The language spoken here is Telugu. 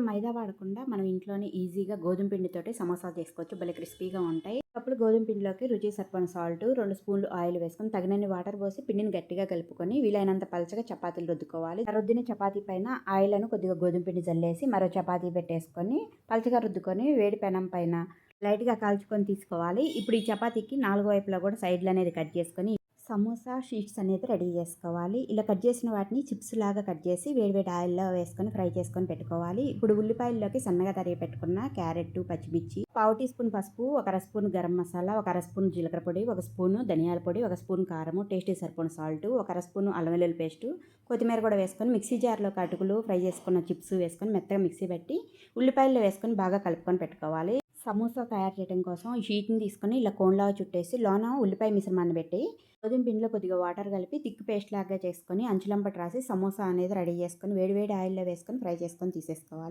ఇప్పుడు మైదా వాడకుండా మనం ఇంట్లోనే ఈజీగా గోధుమ పిండితోటి సమోసా చేసుకోవచ్చు. భలే క్రిస్పీగా ఉంటాయి. అప్పుడు గోధుమ పిండిలోకి రుచి సరిపడిన సాల్ట్ రెండు స్పూన్లు ఆయిల్ వేసుకొని తగినన్ని వాటర్ పోసి పిండిని గట్టిగా కలుపుకొని వీలైనంత పలచగా చపాతీలు రుద్దుకోవాలి. ఆ రుద్దిన చపాతీ పైన ఆయిల్ ఆయిల్ను కొద్దిగా గోధుమ పిండి జల్లేసి మరో చపాతీ పెట్టేసుకొని పలచగా రుద్దుకొని వేడి పెనం పైన లైట్గా కాల్చుకొని తీసుకోవాలి. ఇప్పుడు ఈ చపాతీకి నాలుగు వైపులా కూడా సైడ్లు అనేది కట్ చేసుకొని సమోసా షీట్స్ అనేది రెడీ చేసుకోవాలి. ఇలా కట్ చేసిన వాటిని చిప్స్ లాగా కట్ చేసి వేడివేడి ఆయిల్లో వేసుకొని ఫ్రై చేసుకొని పెట్టుకోవాలి. ఇప్పుడు ఉల్లిపాయల్లోకి సన్నగా తరిగి పెట్టుకున్న క్యారెట్ పచ్చిమిర్చి పావు టీ స్పూన్ పసుపు ఒక అర స్పూన్ గరం మసాలా ఒక అర స్పూన్ జీలకర్ర పొడి ఒక స్పూన్ ధనియాల పొడి ఒక స్పూన్ కారము టేస్టీ సరిపోయిన సాల్ట్ ఒక అర స్పూన్ అల్లం వెల్లుల్లి పేస్ట్ కొత్తిమీర కూడా వేసుకొని మిక్సీ జార్లో అటుకులు ఫ్రై చేసుకున్న చిప్స్ వేసుకొని మెత్తగా మిక్సీ పెట్టి ఉల్లిపాయల్లో వేసుకొని బాగా కలుపుకొని పెట్టుకోవాలి. సమోసా తయారు చేయడం కోసం షీట్ని తీసుకొని ఇలా కోన్లాగా చుట్టేసి లోన ఉల్లిపాయ మిశ్రమాన్ని పెట్టి గోధుమ పిండిలో కొద్దిగా వాటర్ కలిపి థిక్ పేస్ట్ లాగా చేసుకొని అంచులంపట రాసి సమోసా అనేది రెడీ చేసుకొని వేడి వేడి ఆయిల్లో వేసుకొని ఫ్రై చేసుకొని తీసేసుకోవాలి.